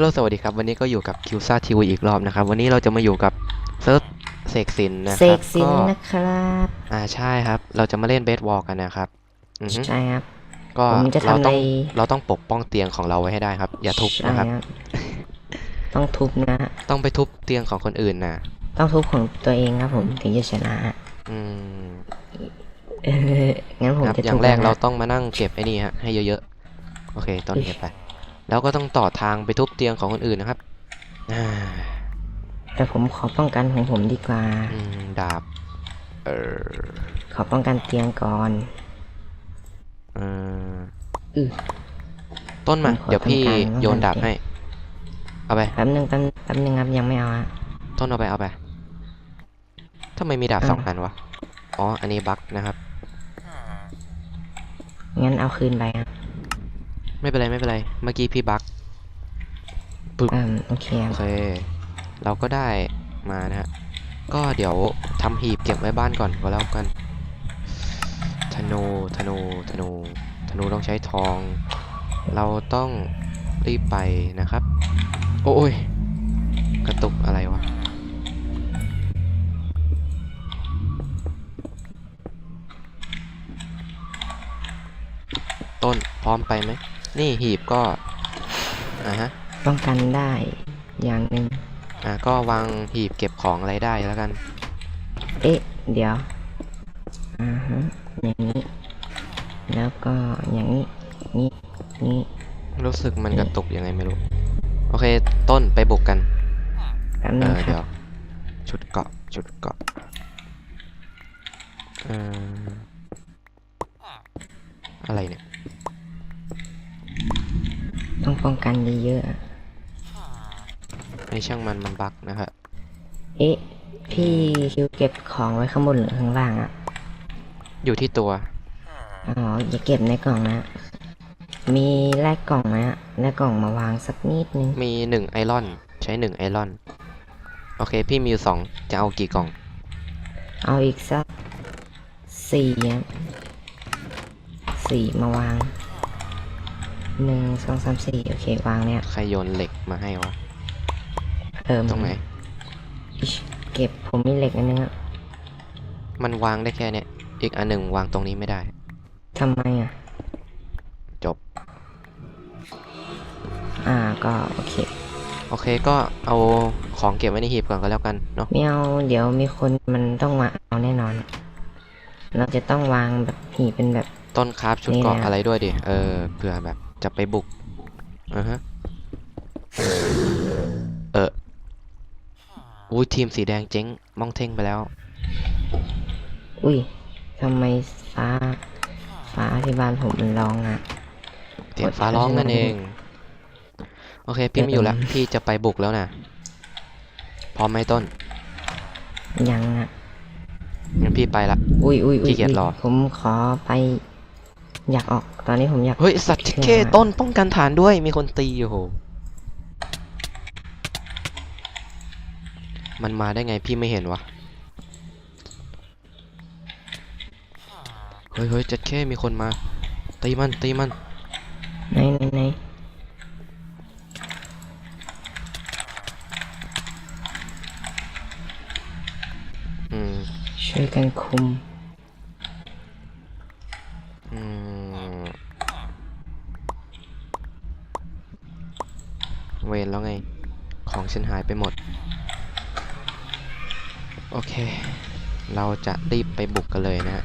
ลโหลสวัสดีครับ วันนี้ก็อยู่กับคิวซ่าทีวีอีกรอบนะครับ วันนี้เราจะมาอยู่กับเซิร์ฟเสกสินนะเสครับกสินก็นะครับอ่าใช่ครับ เราจะมาเล่นเบสบอลกันนะครับอือฮึใช่ครับ ก็ผมจะเราทำต้องในเราต้องปกป้องเตียงของเราไว้ให้ได้ครับ อย่าทุบใช่นะครับครับต้องทุบนะต้องไปทุบเตียงของคนอื่นนะต้องทุบของตัวเองครับผมถึงจะชนะอืมเอองั้นผมครับจะอย่าทุงบแรกนะเราต้องมานั่งเก็บไอ้นี่ฮะให้เยอะๆโอเคต้นเก็บไป แล้วก็ต้องต่อทางไปทุบเตียงของคนอื่นนะครับอ่าแต่ผมขอป้องกันของผมดีกว่าอืมดาบเออขอป้องกันเตียงก่อนเอออือต้นมาผมขอเดี๋ยวพี่ทำการโยนดาบป้องกันให้ เอาไปแป๊บนึงแป๊บแป๊บนึงครับยังไม่เอาอะต้นเอาไปเอาไปทำไมมีดาบอ้าวสองอันวะ อ๋อ อันนี้บั๊กนะครับ งั้นเอาคืนไปครับ ไม่เป็นไรไม่เป็นไร เมื่อกี้พี่บั๊กปึ๊บอืมโอเคคโอรับเค เราก็ได้มานะฮะ ก็เดี๋ยวทำหีบเก็บไว้บ้านก่อนก็แล้วกัน ธนูธนูธนูธนูต้องใช้ทอง เราต้องรีบไปนะครับ โอ้ย กระตุกอะไรวะ ต้นพร้อมไปไหม นี่หีบก็อ่าฮะป้องกันได้อย่างหนึ่งอ่าก็วางหีบเก็บของอะไรได้แล้วกัน เอ๊ะ เดี๋ยวอ่าฮะอย่างนี้ แล้วก็อย่างนี้นี่นี่รู้สึกมันกระตุกยังไงไม่รู้ โอเคต้นไปบุกกันแป๊บเอนึงอคเดี๋รัยวบชุดเกาะชุดเกาะเอ่ออะไรเนี่ยต้อง ป้องกันเยอะไอช่างมันมันบั๊กนะครับ ๆเอ๊ะ พี่คิวเก็บของไว้ข้างบนหรือข้างล่างอะอยู่ที่ตัว อ๋อ อย่าเก็บในกล่องนะ มีแลกกล่องไหมอะแลกกล่องมาวางสักนิดนึง มีหนึ่งไอรอน ใช้หนึ่งไอรอน โอเค พี่มีอยู่สองจะเอากี่กล่อง เอาอีกสักสี่อะสี่มาวาง หนึ่งสองสามสี่โอเควางเนี่ยใครโยนเหล็กมาให้วะเติมตรงไหนอิ๊ชเก็บผมมีเหล็กอันนึงอะมันวางได้แค่เนี้ยอีกอันหนึ่งวางตรงนี้ไม่ได้ ทำไมอะจบ อ่าก็โอเค โอเคก็เอาของเก็บไว้ในหีบก่อนก็แล้วกันเนาะไม่เอาเดี๋ยวมีคนมันต้องมาเอาแน่นอน เราจะต้องวางแบบหีบเป็นแบบ ต้นคราฟชุดนี่เกราะนะอะไรด้วยดิ เออเผื่อแบบ จะไปบุกอือฮะเอออุ้ยทีมสีแดงเจ๊งมองเท่งไปแล้ว อุ้ยทำไมฟ้า ฟ้าที่บ้านผมมันร้องอะเสียงฟ้าร้องนั่นเอง โอเค พี่ไม่อยู่แล้ว พี่จะไปบุกแล้วนะพร้อมไหมต้น ยังอะงั้นพี่ไปละ อุ้ยอุ้ยอุ้ยขี้เกียจรอผมขอไป อยากออกตอนนี้ผมอยากเฮ้ยสัตว์เชื่อเคต้นป้องกันฐานด้วยมีคนตีโอ้โหมันมาได้ไงพี่ไม่เห็นวะเฮ้ยเฮ้ยจัดแค่มีคนมา ตีมันตีมันไหนไหนไหนอืมช่วยกันคุม อืม เวรแล้วไง ของฉันหายไปหมด โอเค เราจะรีบไปบุกกันเลยนะฮะ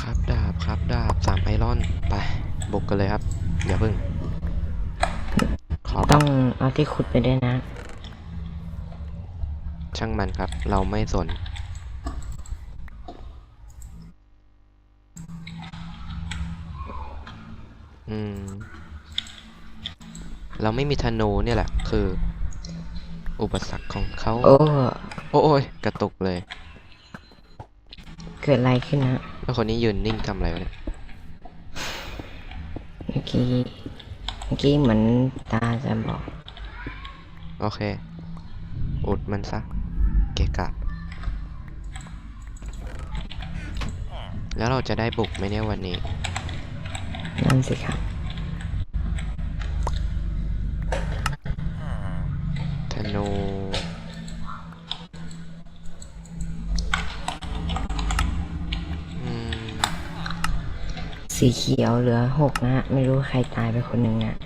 ครับดาบครับดาบสามไอรอน ไป บุกกันเลยครับ อย่าเพิ่ง ขอต้องเอาที่ขุดไปด้วยนะ ช่างมันครับ เราไม่สน อืม เราไม่มีธนูเนี่ยแหละคือ อุปสรรคของเขาโอ้โอ้โอ้ยกระตุกเลย เกิดอะไรขึ้นนะแล้วคนนี้ยืนนิ่งทำอะไรวะเนี่ยเมื่อกี้เมื่อกี้เหมือนตาจะบอก โอเค อุดมันซะ เกะกะ แล้วเราจะได้บุกไหมเนี่ยวันนี้ นั่นสิครับ ธ นูอืมสีเขียวเหลือหกนะฮะ ไม่รู้ใครตายไปคนหนึ่งอะ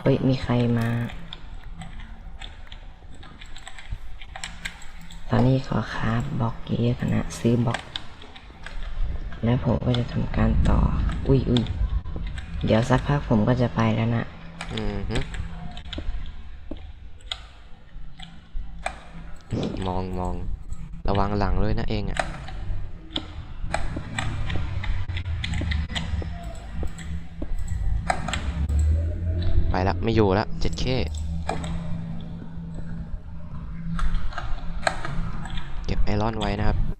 เฮ้ย มีใครมา ตอนนี้ขอคราฟบล็อกเยอะๆกันนะ ซื้อบล็อก แล้วผมก็จะทำการต่อ อุ้ยอุ้ยเดี๋ยวสักพักผมก็จะไปแล้วนะ อืมฮึม องมองระวังหลังด้วยนะเองอะไปละไม่อยู่ละเจ็ดเคเก็บไอรอนไว้นะครับ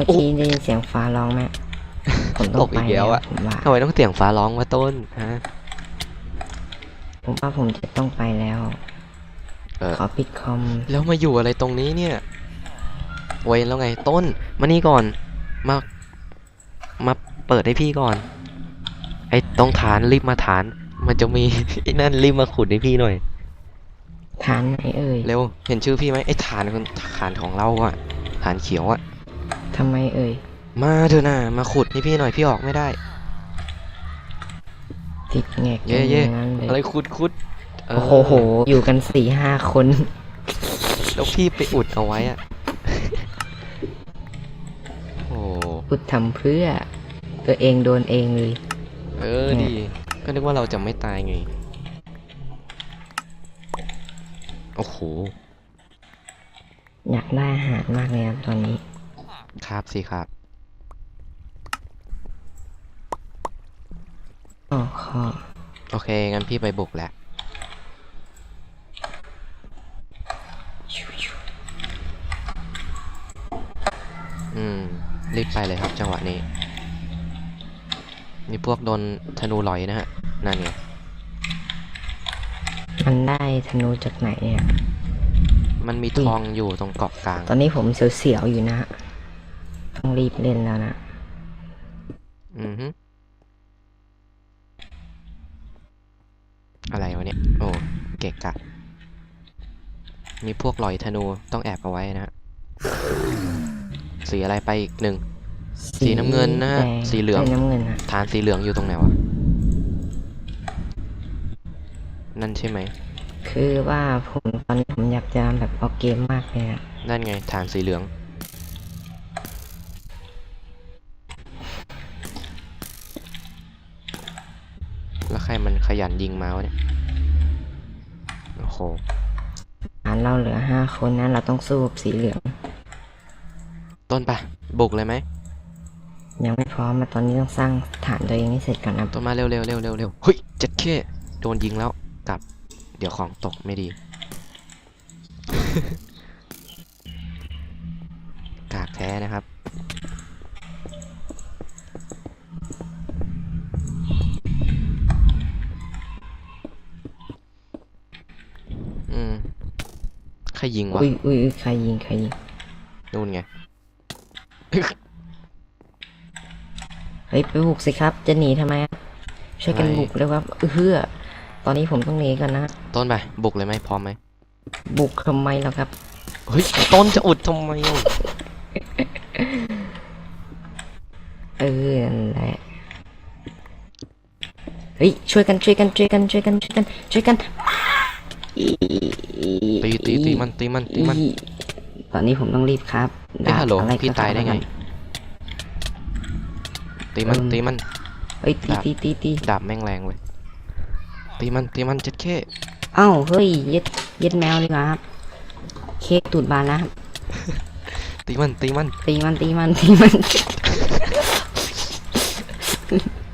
มื่อกี้ได้ยินเสียงฟ้าร้องไหมผมต้ตองกไปอีกแล้วอะผมว่าทำไมต้องเสียงฟ้าร้องวะต้นฮะ ผมว่าผมจะต้องไปแล้ว เออ ขอปิดคอมแล้วมาอยู่อะไรตรงนี้เนี่ยเวนแล้วไงต้นมานี่ก่อน มา มาเปิดให้พี่ก่อน ไอ้ตรงฐานรีบมาฐาน มันจะมี ไอ้นั่นรีบมาขุดให้พี่หน่อย ฐานไหนเอ่ยเร็ว เห็นชื่อพี่ไหมไอ้ฐานคนฐานของเราอะฐานเขียวอะ ทำไมเอ่ย มาเถอะนะมาขุดให้พี่หน่อยพี่ออกไม่ได้ ติดแงกเย่เย่อย่างนั้นเลอะไรยขุดขุดเโอ้โห อยู่กันสี่ห้าคน แล้วพี่ไปอุดเอาไว้อะ โอ้พูดทำเพื่อ ตัวเองโดนเองเลย เออดี ก็นึกว่าเราจะไม่ตายไง โอ้โห อยากได้อาหารมากเลยครับตอนนี้ ครับสิครับอ๋อขอโอเค งั้นพี่ไปบุกแหละอืม รีบไปเลยครับจังหวะนี้ มีพวกโดนธนูหลอยนะฮะ นั่นไง มันได้ธนูจากไหนเนี่ย มันมีอุ้ยทองอยู่ตรงเกาะกลาง ตอนนี้ผมเสียวๆอยู่นะ ต้องรีบเล่นแล้วนะ อือฮึอะไรวะเนี่ย โอ้ เกะกะ มีพวกหลอยธนูต้องแอบเอาไว้นะฮะสีอะไรไปอีกหนึ่ง สีน้ำเงินนะฮะแดสีเหลืองยน้ำเงินนะฐานสีเหลืองอยู่ตรงไหนวะ นั่นใช่ไหม คือว่าผมตอนนี้ผมอยากจะแบบออกเกมมากเลยอะนั่นไง ฐานสีเหลือง แล้วใครมันขยันยิงมาวะเนี่ย โอ้โหฐานเราเหลือห้าคนนะ เราต้องสู้กับสีเหลือง ต้นปะบุกเลยไหม ยังไม่พร้อมมาตอนนี้ต้องสร้างฐานตัวเองให้เสร็จก่อนนะต้นมาเร็วเร็วเร็วเร็วเร็วเฮ้ยเจ็ดเคโดนยิงแล้วกลับ เดี๋ยวของตกไม่ดี กากแท้นะครับ ใครยิงวะอุ้ยอุ้ยอุ้ยใครยิงใครยิงนู่นไงเฮ้ยไปบุกสิครับ จะหนีทำไมอะช่วยกันไม่บุกเลยครับเฮือตอนนี้ผมต้องหนีก่อนนะต้นไปบุกเลยไหมพร้อมไหมบุกทำไมล่ะครับเฮ้ยต้นจะอุดทำไมอะเออนั่นแหละเฮ้ยช่วยกันช่วยกันช่วยกันช่วยกันช่วยกันช่วยกันอี ตีตีตีมันตีมันตีมันอีตอนนี้ผมต้องรีบครับเอ้ยฮัลโหลอะไรก็พี่ตายได้ไง ตีมันเอิ่มตีมันเฮ้ยตีดาบตีตีตีดาบแม่งแรงเว้ยตีมันตีมันเจ็ดเคเอ้าเฮ้ยเย็ดเย็ดแมวดีกว่าครับ เค้กตูดบานแล้วครับตีมันตีมันตีมันตีมันตีมัน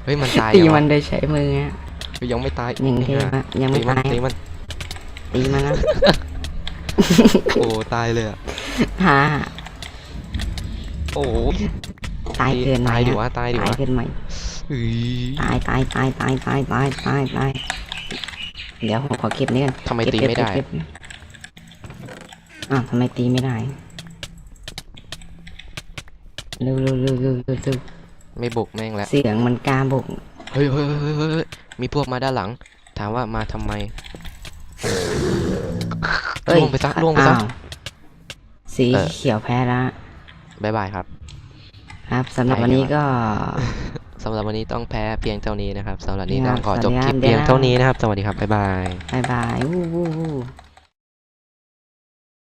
เฮ้ยมันตายตียังมัวะนโดยใช้มือฮะเฮ้ยยังไม่ตายยังเทพอะอะยังไม่ตีมันตายตีมัน ตีมันนะ โอ้ ตายเลยอะ ฮ่าโอ้ตายเกินไหมตายดิอะวะ ตายดิตายวะเกินไหมเฮ้ยตายตายตายตายตายตายตายตายเดี๋ยวผมขอเก็บนี่กันทำไมเก็บตีเก็บไม่ได้ เก็บเก็บอ้าวทำไมตีไม่ได้เร็วเร็วเร็วเร็วเร็วเร็วไม่บุกแม่งแล้ว เสียงมันกาบุก เฮ้ยเฮ้ยเฮ้ยเฮ้ยเฮ้ยมีพวกมาด้านหลัง ถามว่ามาทำไม เอ้ยล่วงไปซะล่วงไปซะ อ้าวสีเออ เขียวแพ้ละบายบายครับ ครับสำหรับไปวันนี้ดีกก็ สำหรับวันนี้ต้องแพ้เพียงเท่านี้นะครับสำหรับวันนี้ครัต้บองขอสวัสจบดีคครัลิปบเพียงเดี๋ยวนะเท่านี้นะครับ สวัสดีครับ บ๊ายบาย บายบาย วู้วู้วู้